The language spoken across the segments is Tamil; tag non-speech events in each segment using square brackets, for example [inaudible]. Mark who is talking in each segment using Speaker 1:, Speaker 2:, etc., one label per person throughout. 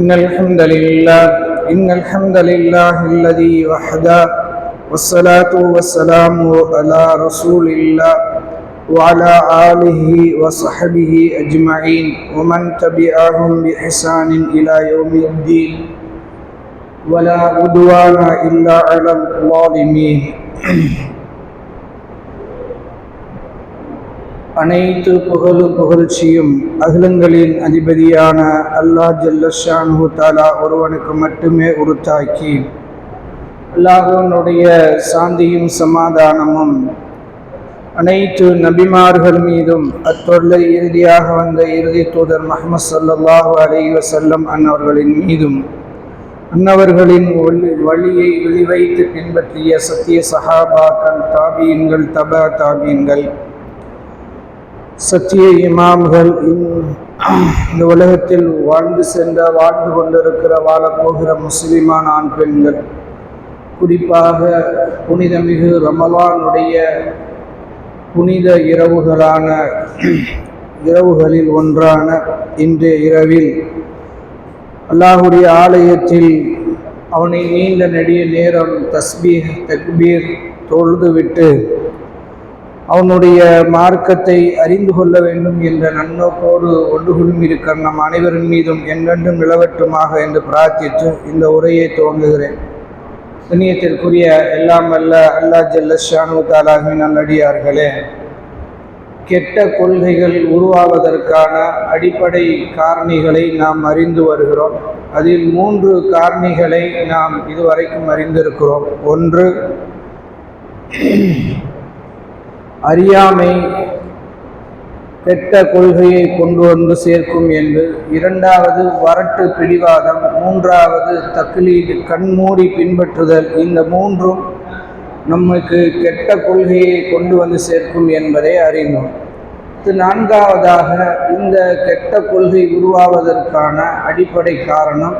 Speaker 1: إن الحمد لله إن الحمد لله الذي وحده والصلاة والسلام على رسول الله وعلى آله وصحبه أجمعين ومن تبعهم بإحسان إلى يوم الدين. ولا عدوان إلا على الظالمين. [clears throat] அனைத்து புகழும் புகழ்ச்சியும் அகிலங்களின் அதிபதியான அல்லாஹ் ஜல்லஷானு தாலா ஒருவனுக்கு மட்டுமே உருத்தாக்கி. அல்லாஹனுடைய சாந்தியும் சமாதானமும் அனைத்து நபிமார்கள் மீதும் அத்தொல்லை இறுதியாக வந்த இறுதி தூதர் மஹமது சல்லாஹு அலி வசல்லம் அன்னவர்களின் மீதும் அன்னவர்களின் ஒளி வழியை வெளிவைத்து பின்பற்றிய சத்திய சஹாபாக்கள் தாபியன்கள் தபா தாபியன்கள் சத்திய இமாம்கள் இந்த உலகத்தில் வாழ்ந்து சென்ற வாழ்ந்து கொண்டிருக்கிற வாழப்போகிற முஸ்லிமான ஆண் பெண்கள் குறிப்பாக புனிதமிகு ரமலானுடைய புனித இரவுகளான இரவுகளில் ஒன்றான இன்றைய இரவில் அல்லாஹுடைய ஆலயத்தில் அவனை நீண்ட நெடிய நேரம் தஸ்பீர் தக்பீர் தொழுதுவிட்டு அவனுடைய மார்க்கத்தை அறிந்து கொள்ள வேண்டும் என்ற நன்னோக்கோடு ஒன்று குழுமியிருக்கிற நம் அனைவரின் மீதும் என்றென்றும் நிலவட்டுமாக என்று பிரார்த்தித்து இந்த உரையை துவங்குகிறேன். புண்ணியத்திற்குரிய எல்லாம் அல்ல அல்லா ஜல்லஷானு ஷானு தாலாகி நல்லடியார்களே கெட்ட கொள்கைகள் உருவாவதற்கான அடிப்படை காரணிகளை நாம் அறிந்து வருகிறோம். அதில் மூன்று காரணிகளை நாம் இதுவரைக்கும் அறிந்திருக்கிறோம். ஒன்று அறியாமை கெட்ட கொள்கையை கொண்டு வந்து சேர்க்கும் என்று இரண்டாவது வரட்டு பிடிவாதம் மூன்றாவது தக்லீடு கண்மூடி பின்பற்றுதல் இந்த மூன்றும் நமக்கு கெட்ட கொள்கையை கொண்டு வந்து சேர்க்கும் என்பதை அறிந்தோம். நான்காவதாக இந்த கெட்ட கொள்கை உருவாவதற்கான அடிப்படை காரணம்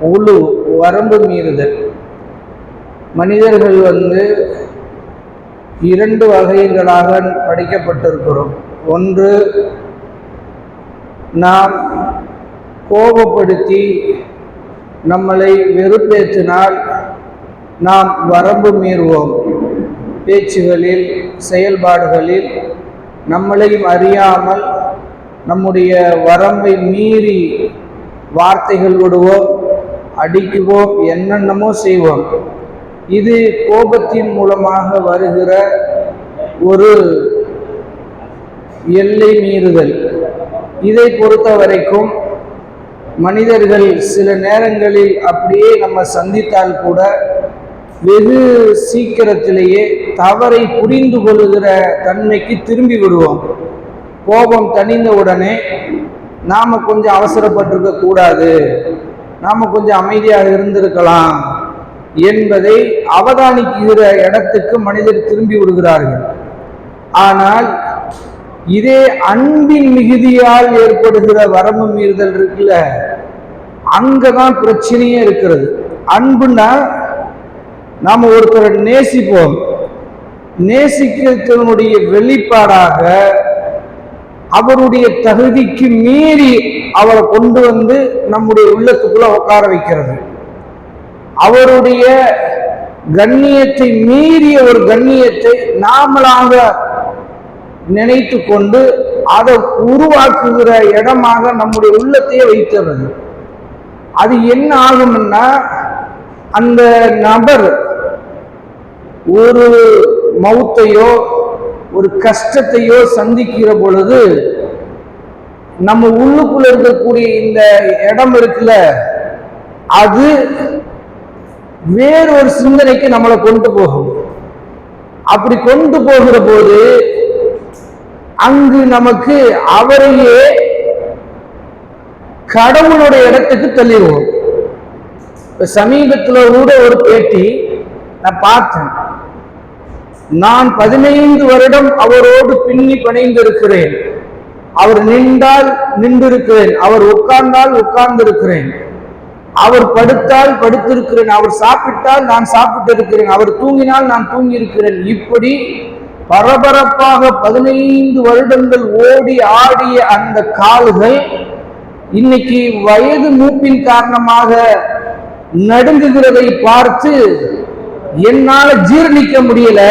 Speaker 1: உழு வரம்பு மீறுதல். மனிதர்கள் வந்து இரண்டு வகைகளாக படிக்கப்பட்டிருக்கிறோம். ஒன்று நாம் கோபப்படுத்தி நம்மளை வெறுப்பேற்றினால் நாம் வரம்பு மீறுவோம். பேச்சுகளில் செயல்பாடுகளில் நம்மளையும் அறியாமல் நம்முடைய வரம்பை மீறி வார்த்தைகள் விடுவோம் அடிக்குவோம் என்னென்னமோ செய்வோம். இது கோபத்தின் மூலமாக வருகிற ஒரு எல்லை மீறுதல். இதை பொறுத்த வரைக்கும் மனிதர்கள் சில நேரங்களில் அப்படியே நம்ம சந்தித்தால் கூட வெகு சீக்கிரத்திலேயே தவறை புரிந்து கொள்ளுகிற தன்மைக்கு திரும்பி விடுவோம். கோபம் தணிந்த உடனே நாம் கொஞ்சம் அவசரப்பட்டிருக்க கூடாது நாம் கொஞ்சம் அமைதியாக இருந்திருக்கலாம். என்பதை அவதானிக்கிற இடத்துக்கு மனிதர் திரும்பி விடுகிறார்கள். ஆனால் இதே அன்பின் மிகுதியால் ஏற்படுகிற வரம்பு மீறுதல் இருக்குல்ல? அங்கதான் பிரச்சனையே இருக்கிறது. அன்புன்னா நாம் ஒருத்தரை நேசிப்போம். நேசிக்கிறதனுடைய வெளிப்பாடாக அவருடைய தகுதிக்கு மீறி அவரை கொண்டு வந்து நம்முடைய உள்ளத்துக்குள்ள உட்கார வைக்கிறது. அவருடைய கண்ணியத்தை மீறிய ஒரு கண்ணியத்தை நாமளாக நினைத்து கொண்டு அதை உருவாக்குகிற இடமாக நம்முடைய உள்ளத்தையே வைத்துறது அது என்ன ஆகும்னா அந்த நபர் ஒரு மௌத்தையோ ஒரு கஷ்டத்தையோ சந்திக்கிற பொழுது நம்ம உள்ளுக்குள்ள இருக்கக்கூடிய இந்த இடம் இருக்குல்ல அது வேறொரு சிந்தனைக்கு நம்மளை கொண்டு போகும். அப்படி கொண்டு போகிற போது அங்கு நமக்கு அவரையே கடவுளுடைய இடத்துக்கு தள்ளிடுவோம். சமீபத்தில் கூட ஒரு பேட்டி நான் பார்த்தேன். நான் பதினைந்து வருடம் அவரோடு பின்னி பணிந்திருக்கிறேன். அவர் நின்றால் நின்றிருக்கிறேன். அவர் உட்கார்ந்தால் உட்கார்ந்திருக்கிறேன். அவர் படுத்தால் படுத்திருக்கிறேன் அவர் சாப்பிட்டால் நான் சாப்பிட்டிருக்கிறேன் அவர் தூங்கினால் நான் தூங்கியிருக்கிறேன். இப்படி பரபரப்பாக பதினைந்து வருடங்கள் ஓடி ஆடிய அந்த கால்கள் இன்னைக்கு வயது மூப்பின் காரணமாக நடுங்குகிறதை பார்த்து என்னால ஜீரணிக்க முடியல.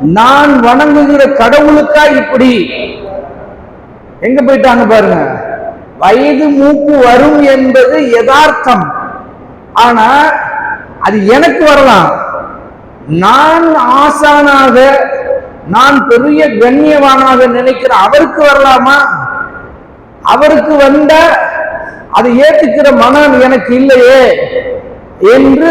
Speaker 1: நான் வணங்குகிற கடவுளுக்கா இப்படி? எங்க போயிட்டாங்க பாருங்க. வயது மூப்பு வரும் என்பது யதார்த்தம். ஆனா அது எனக்கு வரலாம். நான் ஆசானாக நான் பெரிய கண்ணியவானாக நினைக்கிற அவருக்கு வரலாமா? அவருக்கு வந்த அதை ஏற்றுக்கிற மனம் எனக்கு இல்லையே என்று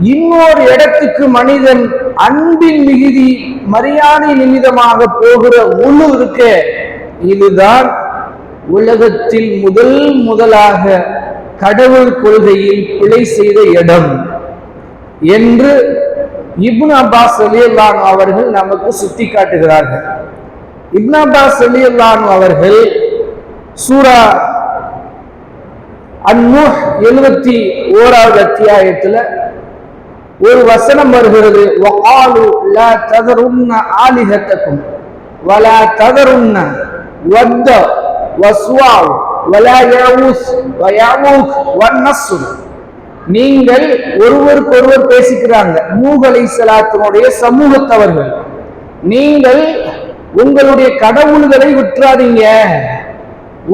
Speaker 1: இன்னொரு இடத்துக்கு மனிதன் அன்பின் மிகுதி மரியாதை நிமிதமாக போகிற முழு இருக்கே. இதுதான் உலகத்தில் முதல் முதலாக கடவுள் கொள்கையில் பிழை செய்த இடம் என்று இப்னு அப்பாஸ் அலியல்லான் அவர்கள் நமக்கு சுட்டி காட்டுகிறார்கள் இப்னு அப்பாஸ் அலியல்லான் அவர்கள் சூரா அந்நூஹ் எழுபத்தி ஓராவது அத்தியாயத்தில் ஒரு வசனம் வருகிறது. ததருன்ன ஆலிஹத்தக்கும் வலா ததருன்ன வத்த வஸ்வாவ் வலா யவுஸ் வயவுக் வன்னஸ்ர் நீங்கள் ஒருவருக்கொருவர் பேசிக்கிறாங்க மூகலை சலாத்தினுடைய சமூகத்தவர்கள். நீங்கள் உங்களுடைய கடவுள்களை விட்டுறாதீங்க.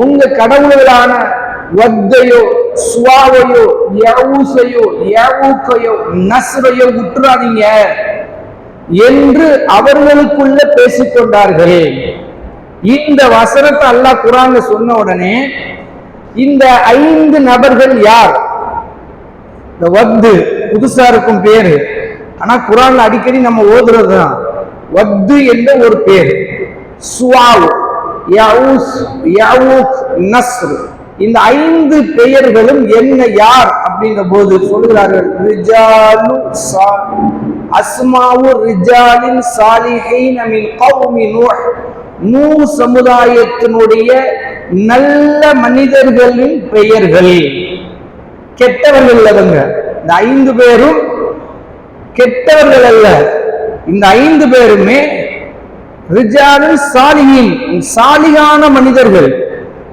Speaker 1: உங்க கடவுள்களான வத்தையோ சுவாவையோ யவுசையோ யவுக்கையோ நஸ்ரையோ விட்டுறாதீங்க. என்று அவர்களுக்குள்ள பேசிக்கொண்டார்கள். இந்த வசனத்தை அல்லாஹ் குரான்ல சொன்ன உடனே இந்த ஐந்து நபர்கள் யார்? இந்த வத்து புதுசா இருக்கும் பேரு. ஆனா குரான்ல அடிக்கடி நம்ம ஓதுறது தான் வத்து என்ற ஒரு பேர். சுவாவ் யவுஸ் யவுக் நஸ்ர். இந்த ஐந்து பெயர்களும் என்ன யார் அப்படிங்கிற போது சொல்கிறார்கள் ரிஜாலு சா- அஸ்மாவு ரிஜாலின் சாலிஹைன் நமின் கவுமி நூஹ். நூ சமுதாயத்தினுடைய நல்ல மனிதர்களின் பெயர்கள். கெட்டவர்கள் அவங்க இந்த ஐந்து பேரும் கெட்டவர்கள் அல்ல. இந்த ஐந்து பேருமே ரிஜாலின் சாலியின் சாலிகான மனிதர்கள்.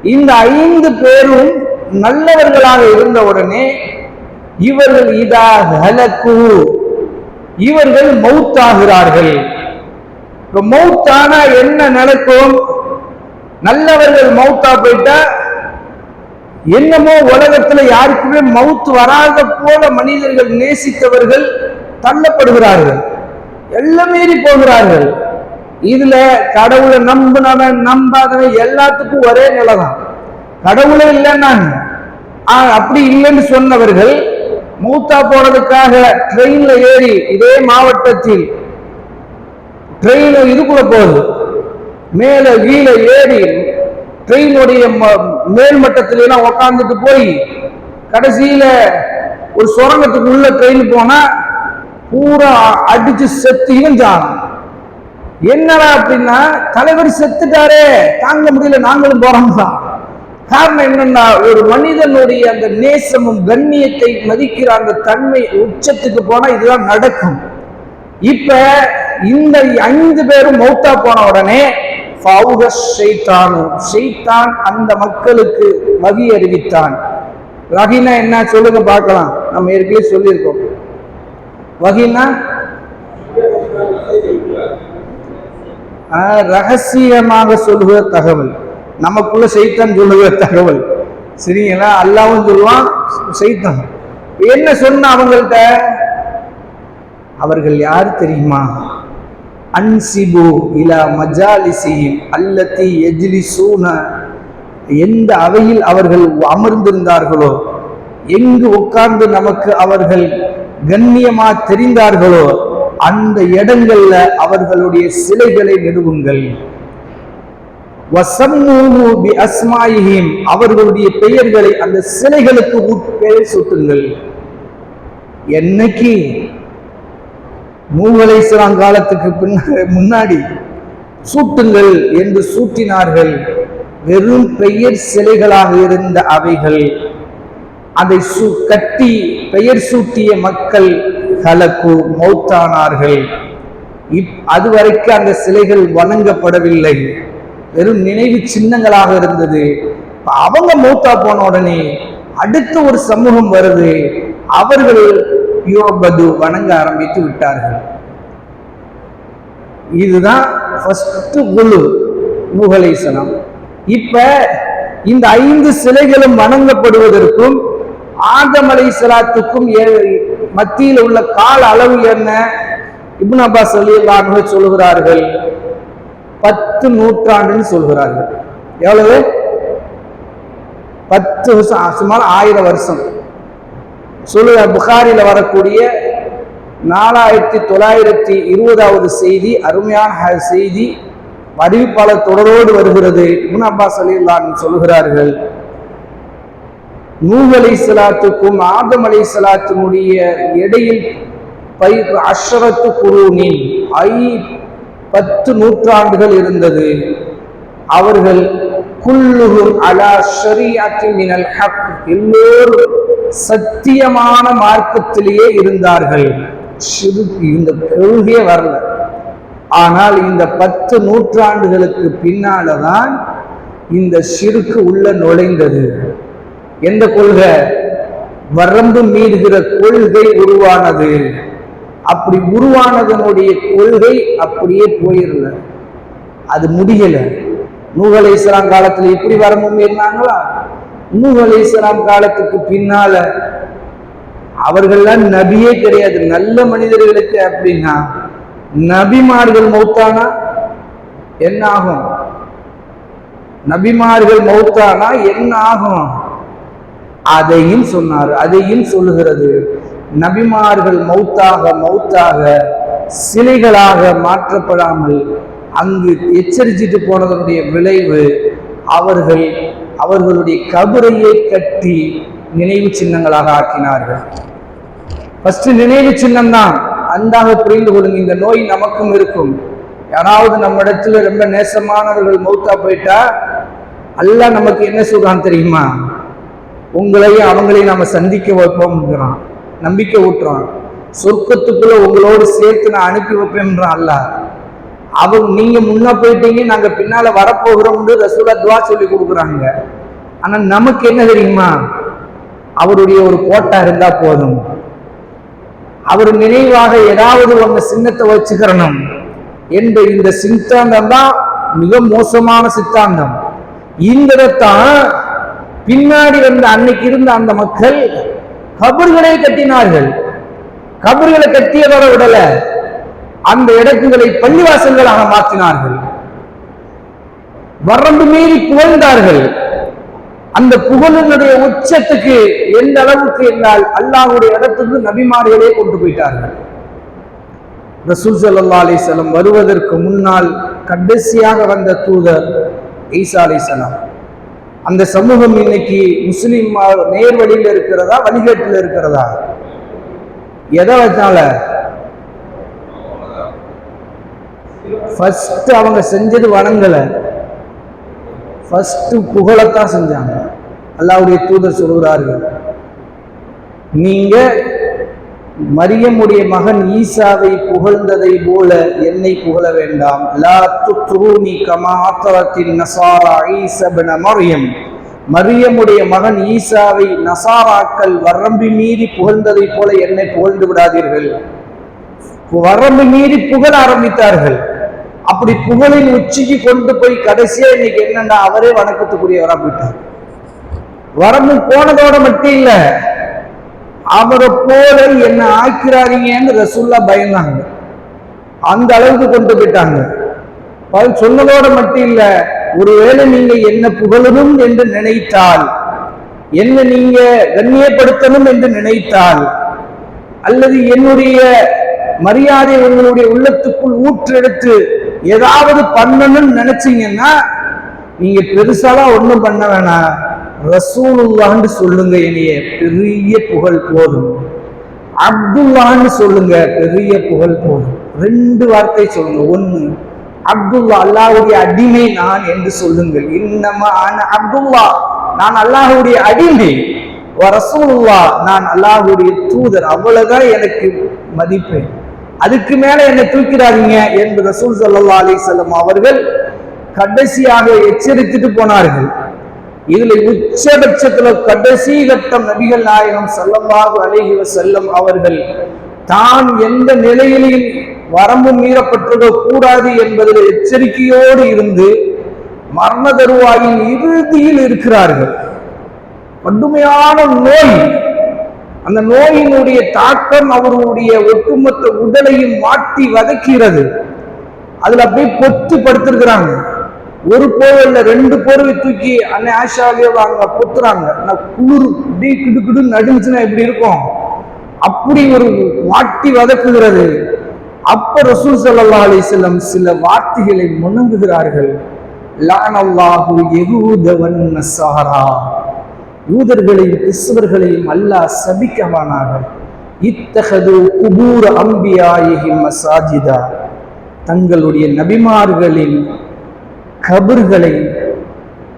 Speaker 1: இந்த ஐந்து பேரும் நல்லவர்களாக இருந்த உடனே இவர்கள் இதா ஹலக்கு இவர்கள் மௌத்தாகிறார்கள். இப்ப மௌத்தானா என்ன நடக்கும்? நல்லவர்கள் மௌத்தா போயிட்டா என்னமோ உலகத்துல யாருக்குமே மவுத்து வராத போல மனிதர்கள் நேசித்தவர்கள் தள்ளப்படுகிறார்கள். எல்லாம் மீறி போகிறார்கள். இதுல கடவுளை நம்பினவன் நம்பாதவன் எல்லாத்துக்கும் ஒரே நிலைதான். கடவுளே இல்லைன்னாங்க. ஆ, அப்படி இல்லைன்னு சொன்னவர்கள் மூத்தா போறதுக்காக ட்ரெயின்ல ஏறி இதே மாவட்டத்தில் ட்ரெயின் இதுக்குள்ள போகுது. மேலே கீழே ஏறி ட்ரெயினுடைய மேல் மட்டத்துல உக்காந்துட்டு போய் கடைசியில் ஒரு சுரங்கத்துக்கு உள்ள ட்ரெயின் போனால் பூரா அடிச்சு செத்து இணைஞ்சான் என்னடா அப்படின்னா தலைவர் செத்துட்டாரே தாங்க முடியல நாங்களும் போறோம் தான் காரணம் என்னன்னா ஒரு மனிதனுடைய அந்த நேசமும் கண்ணியத்தை மதிக்கிற அந்த தன்மை உச்சத்துக்கு போனா இதுதான் நடக்கும். இப்ப இந்த ஐந்து பேரும் மௌத்தா போன உடனே ஃபவுக அந்த மக்களுக்கு வகி அறிவித்தான். வகினா என்ன? சொல்லுங்க பார்க்கலாம். நம்ம ஏற்கனவே சொல்லியிருக்கோம். வகினா ரகசியமாக சொல்லுகிற தகவல். நமக்குள்ள செய்தான் சொல்லுகிற தகவல். சரிங்களா? அல்லாவும் சொல்லுவான் செய்தான் என்ன சொன்ன அவங்கள்ட்ட? அவர்கள் யார் தெரியுமா? அன்சிபு இலா மஜாலிசியில் அல்லத்தி எஜ்லிசூன எந்த அவையில் அவர்கள் அமர்ந்திருந்தார்களோ எங்கு உட்கார்ந்து நமக்கு அவர்கள் கண்ணியமா தெரிந்தார்களோ அந்த இடங்கள்ல அவர்களுடைய சிலைகளை நிறுவுங்கள் பி அஸ்மாயிஹிம் அவர்களுடைய பெயர்களை அந்த சிலைகளுக்கு உட்பெயர் சூட்டுங்கள். என்னைக்கு? மூவலை காலத்துக்கு பின்ன முன்னாடி சூட்டுங்கள் என்று சூட்டினார்கள். வெறும் பெயர் சிலைகளாக இருந்த அவைகள். அதை சு கட்டி பெயர் சூட்டிய மக்கள் கலக்கு மௌத்தானார்கள். இப் அதுவரைக்கும் அந்த சிலைகள் வணங்கப்படவில்லை. வெறும் நினைவு சின்னங்களாக இருந்தது. அவங்க மூத்தா போன உடனே அடுத்த ஒரு சமூகம் வருது. அவர்கள் யோபது வணங்க ஆரம்பித்து விட்டார்கள். இதுதான் ஃபர்ஸ்ட் குழு முகலேசனம். இப்ப இந்த ஐந்து சிலைகளும் வணங்கப்படுவதற்கும் ஆதமலை சலாத்துக்கும் மத்தியில் உள்ள கால அளவு என்ன? இப்னு அப்பாஸ் அலி சொல்லுகிறார்கள் பத்து நூற்றாண்டுன்னு சொல்கிறார்கள் எவ்வளவு? பத்து வருஷம் சுமார் ஆயிரம் வருஷம். சொல்லுக புகாரில வரக்கூடிய நாலாயிரத்தி தொள்ளாயிரத்தி இருபதாவது செய்தி அருமையான செய்தி அறிவிப்பாளர் தொடரோடு வருகிறது. இப்னு அப்பாஸ் அலில்லான் சொல்லுகிறார்கள் நூஹ் அலி சலாத்துக்கும் ஆதம் அலி சலாத்தினுடைய இடையில் பை அஷரத்து குருனின் ஐ பத்து நூற்றாண்டுகள் இருந்தது. அவர்கள் குல்லுகும் அலா ஷரியாத்தி மினல் ஹக் எல்லோரும் சத்தியமான மார்க்கத்திலேயே இருந்தார்கள். சிறுக்கு இந்த கொள்கையே வரல. ஆனால் இந்த பத்து நூற்றாண்டுகளுக்கு பின்னால தான் இந்த சிறுக்கு உள்ள நுழைந்தது. எந்த கொள்கை? வரம்பு மீறுகிற கொள்கை உருவானது. அப்படி உருவானதனுடைய கொள்கை அப்படியே போயிடல அது முடியல. நூஹ் இஸ்லாம் காலத்துல எப்படி வரம்பு மீறினாங்களா? நூஹ் இஸ்லாம் காலத்துக்கு பின்னால அவர்கள்லாம் நபியே கிடையாது. நல்ல மனிதர்களுக்கு அப்படின்னா நபிமார்கள் மௌத்தானா? என்ன ஆகும்? நபிமார்கள் மௌத்தானா? என்ன ஆகும்? அதையும் சொன்னார். அதையும் சொல்லுகிறது. நபிமார்கள் மௌத்தாக மௌத்தாக சிலைகளாக மாற்றப்படாமல் அங்கு எச்சரிச்சிட்டு போனதனுடைய விளைவு அவர்கள் அவர்களுடைய கபரையை கட்டி நினைவு சின்னங்களாக ஆக்கினார்கள். ஃபர்ஸ்ட் நினைவு சின்னம் தான் அந்தாக புரிந்து கொள்ளுங்க இந்த நோய் நமக்கும் இருக்கும். யாராவது நம்ம இடத்துல ரொம்ப நேசமானவர்கள் மௌத்தா போயிட்டா அல்ல நமக்கு என்ன சொல்றான் தெரியுமா? உங்களையும் அவங்களையும் நாம சந்திக்க வைப்போம்ங்கிறான் நம்பிக்கை ஊட்டுறான். சொர்க்கத்துக்குள்ள உங்களோடு சேர்த்து நான் அனுப்பி வைப்பேன்றான் அல்ல அவங்க நீங்க முன்ன போயிட்டீங்க நாங்க பின்னால வரப்போகிறோம்னு ரசூலா துவா சொல்லி கொடுக்குறாங்க. ஆனா நமக்கு என்ன தெரியுமா? அவருடைய ஒரு கோட்டா இருந்தா போதும். அவர் நினைவாக ஏதாவது ஒண்ணு சின்னத்தை வச்சுக்கிறணும் என்ற இந்த சித்தாந்தம் தான் மிக மோசமான சித்தாந்தம். இந்ததான் பின்னாடி வந்த அன்னைக்கு இருந்த அந்த மக்கள் கபர்களை கட்டினார்கள். கபர்களை கட்டியதோட விடல. அந்த இடத்துகளை பள்ளிவாசல்களாக மாற்றினார்கள். வரம்பு மீறி புகழ்ந்தார்கள். அந்த புகழினுடைய உச்சத்துக்கு எந்த அளவுக்கு என்றால் அல்லாஹ்வுடைய இடத்துக்கு நபிமார்களே கொண்டு போயிட்டார்கள். ரசூல் சல்லா அலிசலம் வருவதற்கு முன்னால் கடைசியாக வந்த தூதர் ஈசா அலிசலாம் அந்த சமூகம் இன்னைக்கு முஸ்லிம் நேர்வழியில் இருக்கிறதா வழிகேட்டில் இருக்கிறதா? எதை வச்சால? ஃபர்ஸ்ட் அவங்க செஞ்சது வணங்கலை. ஃபஸ்ட்டு புகழத்தான் செஞ்சாங்க. அல்லாவுடைய தூதர் சொல்கிறார்கள் நீங்க மரியமுடைய மகன் ஈசாவை புகழ்ந்ததை போல என்னை புகழ வேண்டாம். லா துத்ரூனி கமாத்தரத்தின் நசாரா ஈசபன மரியம். மரியமுடைய மகன் ஈசாவை நசாராக்கள் வரம்பி மீறி புகழ்ந்ததை போல என்னை புகழ்ந்து விடாதீர்கள். வரம்பு மீறி புகழ ஆரம்பித்தார்கள். அப்படி புகழின் உச்சிக்கு கொண்டு போய் கடைசியா இன்னைக்கு என்னன்னா அவரே வணக்கத்துக்குரியவரா போயிட்டார். வரம்பு போனதோட மட்டும் இல்ல அவரை போல என்ன ஆக்கிறாதீங்கன்னு ரசுல்லா பயந்தாங்க. அந்த அளவுக்கு கொண்டு போயிட்டாங்க. அது சொன்னதோட மட்டும் இல்ல ஒருவேளை நீங்க என்ன புகழணும் என்று நினைத்தால் என்ன நீங்க கண்ணியப்படுத்தணும் என்று நினைத்தால் அல்லது என்னுடைய மரியாதை உங்களுடைய உள்ளத்துக்குள் ஊற்றெடுத்து ஏதாவது பண்ணணும்னு நினைச்சீங்கன்னா நீங்க பெருசாலாம் ஒன்றும் பண்ண வேணாம். ரசூலுல்லான்னு சொல்லுங்க என்னைய பெரிய புகழ் போதும். அப்துல்லான்னு சொல்லுங்க பெரிய புகழ் போதும். ரெண்டு வார்த்தை சொல்லுங்க. ஒன்று அப்துல்லா அல்லாஹுடைய அடிமை நான் என்று சொல்லுங்கள். இன்னமா அப்துல்லா நான் அல்லாஹுடைய அடிமை. ரசூலுல்லா நான் அல்லாஹுடைய தூதர். அவ்வளவுதான் எனக்கு மதிப்பேன் அதுக்கு மேல என்னை தூக்கிறாதீங்க என்று ரசூல் சல்லா அலைஹி அவர்கள் கடைசியாக எச்சரித்துட்டு போனார்கள். இதுல உச்சபட்சத்துல கடைசி கட்டம் நபிகள் நாயகம் செல்லமாக அலைஹி செல்லம் அவர்கள் தான் எந்த நிலையிலையும் வரம்பு மீறப்பட்டிருக்க கூடாது என்பதில் எச்சரிக்கையோடு இருந்து மரண தருவாயின் இறுதியில் இருக்கிறார்கள். கடுமையான நோய் அந்த நோயினுடைய தாக்கம் அவருடைய ஒட்டுமொத்த உடலையும் மாட்டி வதக்கிறது. அதுல அப்படியே பொத்து படுத்திருக்கிறாங்க. ஒரு போர்வையில் ரெண்டு போர்வை தூக்கி அன்னை ஆஷாவே வாங்க பொத்துறாங்க. நான் குளிர் இப்படி கிடு கிடு எப்படி இருக்கும்? அப்படி ஒரு மாட்டி வதக்குகிறது. அப்ப ரசூல் சல்லா அலி செல்லம் சில வார்த்தைகளை முணங்குகிறார்கள். லானல்லாஹு எகூதவன் நசாரா. யூதர்களையும் கிறிஸ்தவர்களையும் அல்லாஹ் சபிக்கவானாக. இத்தகது குபூர் அம்பியாயிஹிம் மசாஜிதா. தங்களுடைய நபிமார்களின் கபர்களை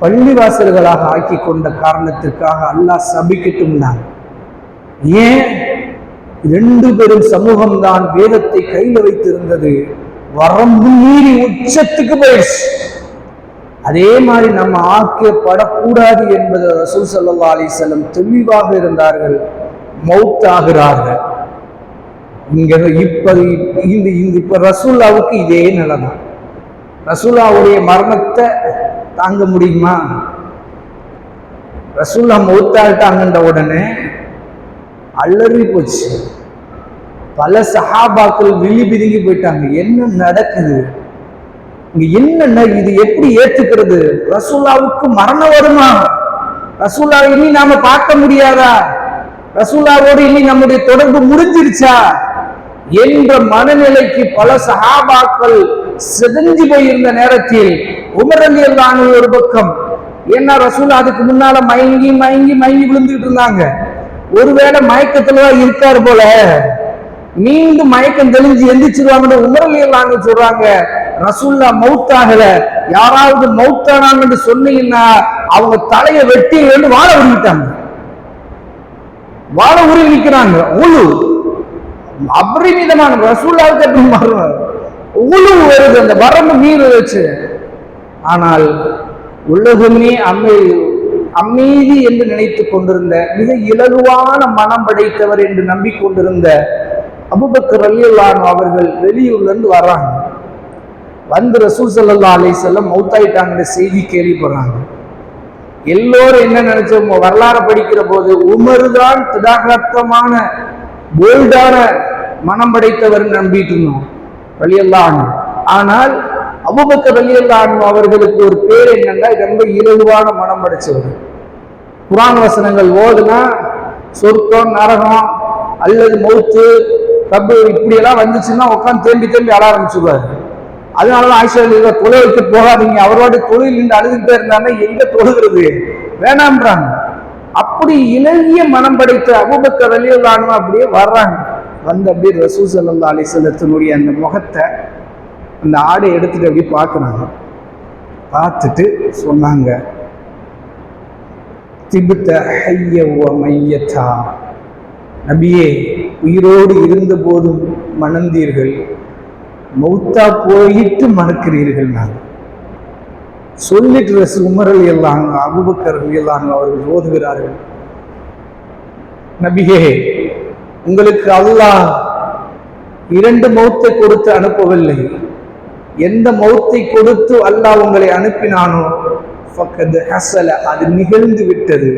Speaker 1: பள்ளிவாசல்களாக ஆக்கி கொண்ட காரணத்திற்காக அல்லாஹ் சபிக்கட்டும்னாங்க ஏன்? ரெண்டு பெரும் சமூகம்தான் வேதத்தை கையில் வைத்திருந்தது. வரம்பு மீறி உச்சத்துக்கு போயிடுச்சு. அதே மாதிரி நம்ம ஆக்கப்படக்கூடாது என்பது ரசூல் சல்லா அலிசல்லம் தெளிவாக இருந்தார்கள் மௌத்தாகிறார்கள். இங்க இப்ப இந்த இந்த இப்ப ரசூல்லாவுக்கு இதே நிலைமை. ரசூல்லாவுடைய மரணத்தை தாங்க முடியுமா? ரசூல்லா மௌத்தாகிட்டாங்கன்ற உடனே அலறி போச்சு. பல சஹாபாக்கள் விழி பிதுங்கி போயிட்டாங்க. என்ன நடக்குது? இங்க என்னென்ன இது எப்படி ஏற்றுக்கிறது? ரசூல்லாவுக்கு மரணம் வருமா? ரசூல்லா இனி நாம பார்க்க முடியாதா? ரசூல்லாவோடு இனி நம்முடைய தொடர்பு முடிஞ்சிருச்சா? என்ற மனநிலைக்கு பல சஹாபாக்கள் செதஞ்சு போயிருந்த நேரத்தில் உமரலி அல்லான ஒரு பக்கம் ஏன்னா ரசூல் அதுக்கு முன்னால மயங்கி மயங்கி மயங்கி விழுந்துட்டு இருந்தாங்க. ஒருவேளை மயக்கத்துலதான் இருக்காரு போல. மீண்டும் மயக்கம் தெளிஞ்சு எந்திரிச்சிருவாங்கன்னு உமரலி அல்லான்னு சொல்றாங்க. ரசூல்லா ஆகல யாராவது மௌத்தானாங்கன்னு சொன்னீங்கன்னா அவங்க தலையை வெட்டி என்று வாழ உருவிட்டாங்க வாழ உருவி நிக்கிறாங்க உழு. அபரிமிதமான ரசூல்லாவுக்கு எப்படி மாறுவார் உழு வருது. அந்த வரம்பு மீறு வச்சு ஆனால் உலகமே அமை அமைதி என்று நினைத்துக் கொண்டிருந்த மிக இலகுவான மனம் படைத்தவர் என்று நம்பிக்கொண்டிருந்த அபுபக்கர் அலியுல்லான் அவர்கள் வெளியூர்ல இருந்து வர்றாங்க. வந்து ரசூல் சல்லா அலைஹி வஸல்லம் மௌத்தாயிட்டாங்கன்ற செய்தி கேள்விப்படுறாங்க. எல்லோரும் என்ன நினைச்சோம்? வரலாறு படிக்கிற போது உமரு தான் திடாகத்தமான போல்டான மனம் படைத்தவர் நம்பிட்டு இருந்தோம். வழியெல்லாம் ஆனால் அபுபக்கர் வழியெல்லாம் அவர்களுக்கு ஒரு பேர் என்னன்னா ரொம்ப இலகுவான மனம் படைச்சவர் குரான் வசனங்கள் ஓதுனா சொர்க்கம் நரகம் அல்லது மௌத்து கப்பு இப்படியெல்லாம் வந்துச்சுன்னா உட்காந்து தேம்பி தேம்பி அழ ஆரம்பிச்சுடுவாரு அதனாலதான் ஆயிஷா இல்ல போகாதீங்க. அவரோட தொழில் நின்று அழுதுகிட்டே இருந்தாங்கன்னா எங்க தொழுகிறது? வேணாம்ன்றாங்க. அப்படி இலகிய மனம் படைத்த அபுபக்கர் வெளியிலானும் அப்படியே வர்றாங்க. வந்து அப்படியே ரசூ சல்லா அலிசல்லத்தினுடைய அந்த முகத்தை அந்த ஆடை எடுத்துட்டு அப்படியே பார்க்குறாங்க. பார்த்துட்டு சொன்னாங்க திபுத்த ஹைய மையத்தா. நபியே உயிரோடு இருந்த போதும் மணந்தீர்கள். மௌத்தா போயிட்டு மணக்கிறீர்கள் நான் சொல்லிட்டு ரசு உமரல் எல்லாம் அபுபக்கர் எல்லாம் அவர்கள் ஓதுகிறார்கள். நபிகே உங்களுக்கு அல்லாஹ் இரண்டு மௌத்தை கொடுத்து அனுப்பவில்லை. எந்த மௌத்தை கொடுத்து அல்லாஹ் உங்களை அனுப்பினானோ ஃபக்கது ஹசல அது நிகழ்ந்து விட்டது.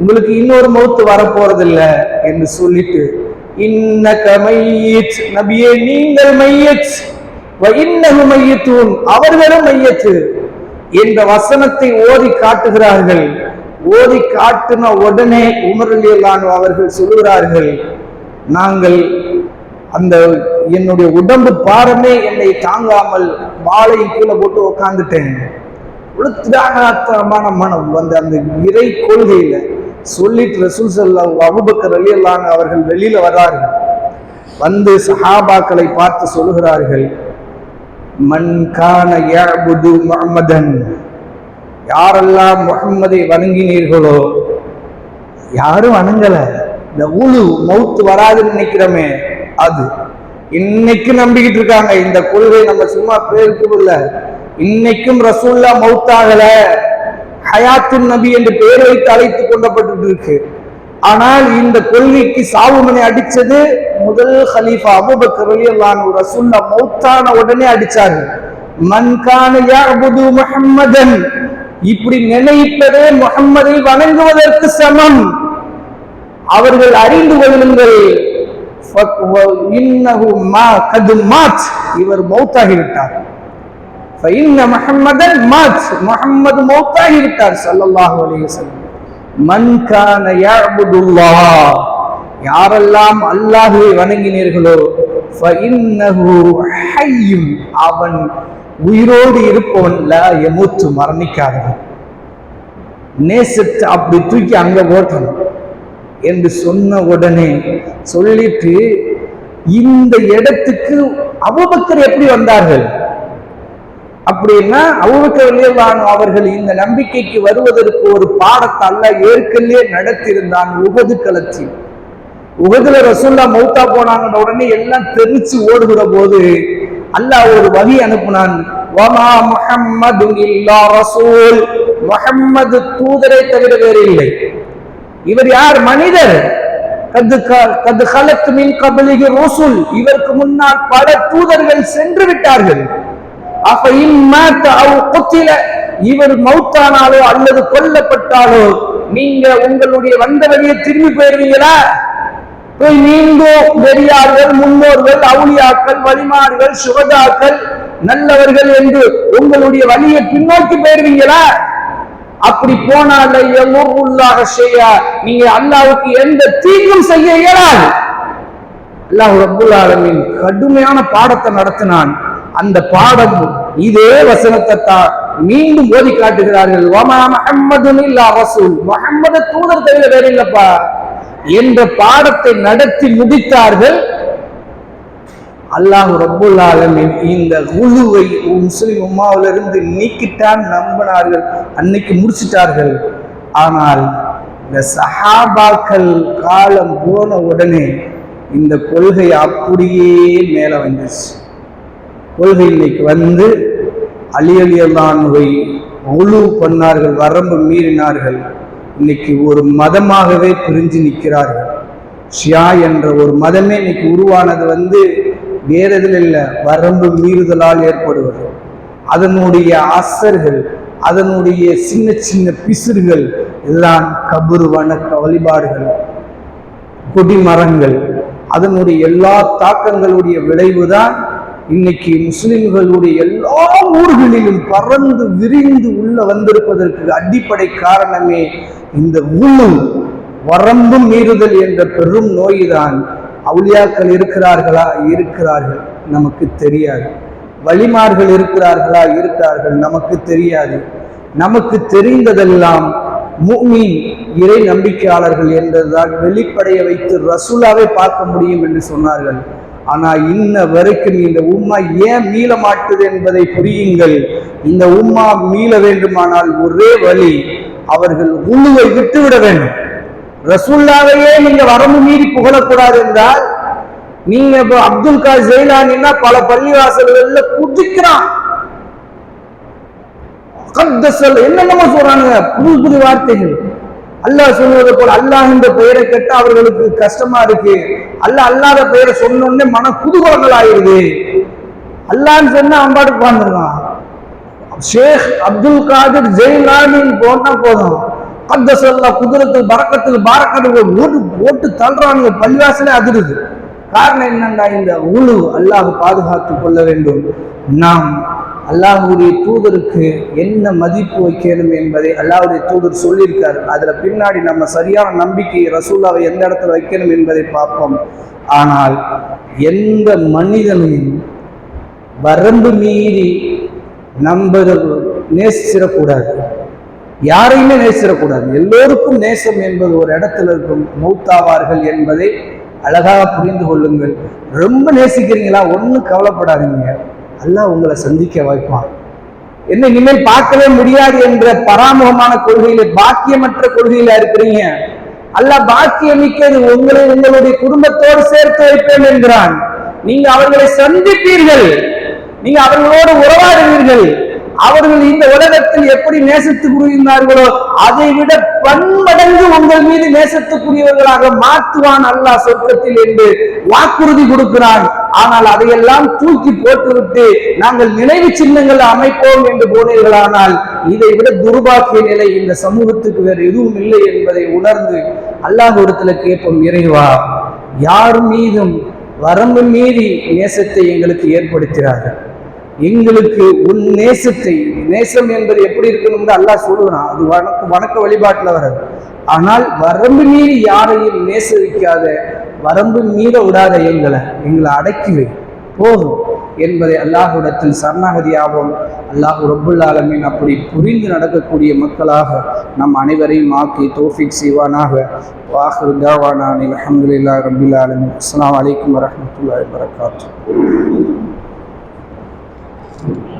Speaker 1: உங்களுக்கு இன்னொரு மௌத்து வரப்போறதில்லை என்று சொல்லிட்டு இன்னக மையித். நபியே நீங்கள் மையத். இன்னகு மையத்தூன். அவர்களும் மையத்து என்ற வசனத்தை ஓதி காட்டுகிறார்கள். ஓதி காட்டின உடனே உமரலியலான் அவர்கள் சொல்லுகிறார்கள் நாங்கள் அந்த என்னுடைய உடம்பு பாரமே என்னை தாங்காமல் வாழை கீழே போட்டு உட்காந்துட்டேன் உளுத்தாகத்தனமான மனம். அந்த அந்த இறை கொள்கையில் சொல்லிட்டு ரசூல் செல்லா அபுபக்கர் அலி அல்லாங்க அவர்கள் வெளியில வர்றார்கள். வந்து சஹாபாக்களை பார்த்து சொல்லுகிறார்கள் மன்கான யஅபுது முஹம்மதன் யாரெல்லாம் முகம்மதை வணங்கினீர்களோ யாரும் வணங்கல. இந்த உழு மௌத்து வராதுன்னு நினைக்கிறோமே அது. இன்னைக்கு நம்பிக்கிட்டு இருக்காங்க இந்த கொள்கை நம்ம சும்மா பேருக்கு இல்ல இன்னைக்கும் ரசூல்லா மௌத்தாகல ஹயாத்துன் நபி என்று பெயர் வைத்து அழைத்து கொள்ளப்பட்டு இருக்கு ஆனால் இந்த கொள்கைக்கு சாவுமனை அடிச்சது முதல் ஹலீஃபா அபுபக்கர் ரலியல்லாஹு ரசூல்லா மௌத்தான உடனே அடிச்சாரு மன்கான யஅபுது முஹம்மதன் இப்படி நினைப்பதே முகம்மதை வணங்குவதற்கு சமம். அவர்கள் அறிந்து கொள்ளுங்கள். இவர் மௌத்தாகிவிட்டார். فإن محمدا مات محمد மௌத்தாகிவிட்டார் ஸல்லல்லாஹு அலைஹி வஸல்லம் மன் கான யஅபுதுல்லாஹ் யாரெல்லாம் அல்லாஹ்வை வணங்கினீர்களோ فإنه حي அவன் உயிரோடு இருப்பவன் லா யமுத்து மரணிக்காதவன் நேசத்தை அப்படி தூக்கி அங்க போட்டணும் என்று சொன்ன உடனே சொல்லிட்டு இந்த இடத்துக்கு அபுபக்கர் எப்படி வந்தார்கள் அப்படின்னா அவுபக்கர் அவர்கள் இந்த நம்பிக்கைக்கு வருவதற்கு ஒரு பாடத்தை அல்ல ஏற்கனவே நடத்தியிருந்தான் உகது களத்தில். உகதுல ரசூல்லா மௌத்தா போனாங்க உடனே எல்லாம் தெரிச்சு ஓடுகிற போது அல்லாஹ் ஒரு வகி அனுப்புனான். வமா முஹம்மது இல்லா ரசூல். முஹம்மது தூதரை தவிர வேறு இல்லை. இவர் யார்? மனிதர். கது கது கலத்து மின் கபலிக ரசூல். இவருக்கு முன்னால் பல தூதர்கள் சென்று விட்டார்கள். அப்ப இம்மாத்த அவ் குத்தில இவர் மௌத்தானாலோ அல்லது கொல்லப்பட்டாலோ நீங்க உங்களுடைய வந்த வழியை திரும்பி போயிருவீங்களா? போய் மீண்டும் பெரியார்கள் முன்னோர்கள் அவுளியாக்கள் வலிமார்கள் சுகதாக்கள் நல்லவர்கள் என்று உங்களுடைய வழியை பின்னோக்கி போயிருவீங்களா? அப்படி போனால உள்ளாக செய்ய நீங்க அல்லாவுக்கு எந்த தீங்கும் செய்ய இயலாது. அல்லாஹ் ரப்புல் கடுமையான பாடத்தை நடத்தினான். அந்த பாடம் இதே வசனத்தை தான் மீண்டும் ஓதி காட்டுகிறார்கள். வமா முகம்மது இல்லா ரசூல். முகம்மது தூதர் தவிர வேற இல்லப்பா. என்ற பாடத்தை நடத்தி முடித்தார்கள். அல்லாஹ் ரப்புல் ஆலமீன் இந்த குழுவை முஸ்லிம் உமாவிலிருந்து நீக்கிட்டான் நம்பினார்கள். அன்னைக்கு முடிச்சிட்டார்கள். ஆனால் இந்த சஹாபாக்கள் காலம் போன உடனே இந்த கொள்கை அப்படியே மேல வந்துச்சு. கொள்கை இன்னைக்கு வந்து அலி அலி அல்லான்வை முழு பண்ணார்கள் வரம்பு மீறினார்கள். இன்னைக்கு ஒரு மதமாகவே பிரிஞ்சு நிற்கிறார்கள். ஷியா என்ற ஒரு மதமே இன்னைக்கு உருவானது வந்து வேற எதில் இல்லை வரம்பு மீறுதலால் ஏற்படுவது. அதனுடைய அசர்கள் அதனுடைய சின்ன சின்ன பிசுறுகள் எல்லாம் கபுரு வணக்க வழிபாடுகள் கொடிமரங்கள் அதனுடைய எல்லா தாக்கங்களுடைய விளைவுதான் இன்னைக்கு முஸ்லிம்களுடைய எல்லா ஊர்களிலும் பறந்து விரிந்து உள்ள வந்திருப்பதற்கு அடிப்படை காரணமே இந்த உள்ளும் வரம்பும் மீறுதல் என்ற பெரும் நோய்தான். அவுளியாக்கள் இருக்கிறார்களா? இருக்கிறார்கள். நமக்கு தெரியாது. வழிமார்கள் இருக்கிறார்களா? இருக்கிறார்கள். நமக்கு தெரியாது. நமக்கு தெரிந்ததெல்லாம் மூமின் இறை நம்பிக்கையாளர்கள் என்றதால் வெளிப்படைய வைத்து ரசூலாவே பார்க்க முடியும் என்று சொன்னார்கள். ஆனா இன்ன வரைக்கும் இந்த உம்மா ஏன் மீள மாட்டுது என்பதை புரியுங்கள். இந்த உம்மா மீள வேண்டுமானால் ஒரே வழி அவர்கள் உழுவை விட்டுவிட வேண்டும். ரசூல்லாவையே நீங்க வரம்பு மீறி புகழக்கூடாது என்றால் நீங்க இப்போ அப்துல் கா ஜெயிலானின்னா பல பள்ளிவாசல்கள்ல குதிக்கிறான். கத்தசல் என்னென்னமோ சொல்றானுங்க. புது புது வார்த்தைகள். அல்லாஹ் சொல்வது போல அல்லாஹ் என்ற பெயரை கேட்டு அவர்களுக்கு கஷ்டமா இருக்கு. அல்லாஹ் அல்லாத பெயரை சொன்னோடனே மன குதூகலங்கள் ஆயிருது அல்லான்னு சொன்னா அவன் பாட்டுக்கு ஷேக் அப்துல் காதிர் ஜெயிலானின்னு போனா போதும். கத்தசல்லா குதிரத்தில் பறக்கத்தில் பாரக்கத்துக்கு ஓட்டு ஓட்டு தள்ளுறானுங்க. பள்ளிவாசலே அதிருது. காரணம் என்னன்னா இந்த உழு அல்லாஹ் பாதுகாத்து கொள்ள வேண்டும். நாம் அல்லாஹுடைய தூதருக்கு என்ன மதிப்பு வைக்கணும் என்பதை அல்லாஹுடைய தூதர் சொல்லியிருக்கார். அதில் பின்னாடி நம்ம சரியான நம்பிக்கை ரசூல்லாவை எந்த இடத்துல வைக்கணும் என்பதை பார்ப்போம். ஆனால் எந்த மனிதனையும் வரம்பு மீறி நம்ப நேசிடக்கூடாது யாரையுமே நேசிடக்கூடாது எல்லோருக்கும் நேசம் என்பது ஒரு இடத்துல இருக்கும். மூத்தாவார்கள் என்பதை அழகாக புரிந்து கொள்ளுங்கள். ரொம்ப நேசிக்கிறீங்களா? ஒன்றும் கவலைப்படாதீங்க. அல்லாஹ் உங்களை சந்திக்க வைப்பான் என்ன இனிமேல் பார்க்கவே முடியாது என்ற பராமுகமான கொள்கையில பாக்கியமற்ற கொள்கையில இருக்கிறீங்க. அல்ல பாக்கியமிக்கது உங்களை உங்களுடைய குடும்பத்தோடு சேர்த்து வைப்பேன் என்கிறான். நீங்க அவர்களை சந்திப்பீர்கள். நீங்க அவர்களோடு உறவாடுவீர்கள். அவர்கள் இந்த உலகத்தில் எப்படி நேசத்துக்குரிந்தார்களோ அதை விட பன்மடங்கு உங்கள் மீது நேசத்துக்குரியவர்களாக மாற்றுவான் அல்லாஹ் சொர்க்கத்தில் என்று வாக்குறுதி கொடுக்கிறான். ஆனால் அதையெல்லாம் தூக்கி போட்டுவிட்டு நாங்கள் நினைவு சின்னங்கள் அமைப்போம் என்று போனீர்களானால் இதை விட துர்பாக்கிய நிலை இந்த சமூகத்துக்கு வேறு எதுவும் இல்லை என்பதை உணர்ந்து அல்லாஹ்விடத்துல கேட்போம் இறைவா யார் மீதும் வரம்பு மீறி நேசத்தை எங்களுக்கு ஏற்படுத்தினார்கள் எங்களுக்கு உன் நேசத்தை நேசம் என்பது எப்படி இருக்கணும்னு அல்லாஹ் சொல்லுவான் அது வணக்க வணக்க வழிபாட்டில் வராது. ஆனால் வரம்பு மீறி யாரையும் நேசவிக்காத வரம்பு மீற விடாத எங்களை எங்களை அடக்கி வை. போதும் என்பதை அல்லாஹுடத்தில் சரணாகதியாகவும் அல்லாஹ் ரப்புல் அப்படி புரிந்து நடக்கக்கூடிய மக்களாக நம் அனைவரையும் ஆக்கி தோஃபிக் செய்வானாக. வாஹர் தாவானான் அஹமதுல்லா ரபில் ஆலமின். அஸ்லாம் வலைக்கம் வரமத்துல வரகாத்து Thank you.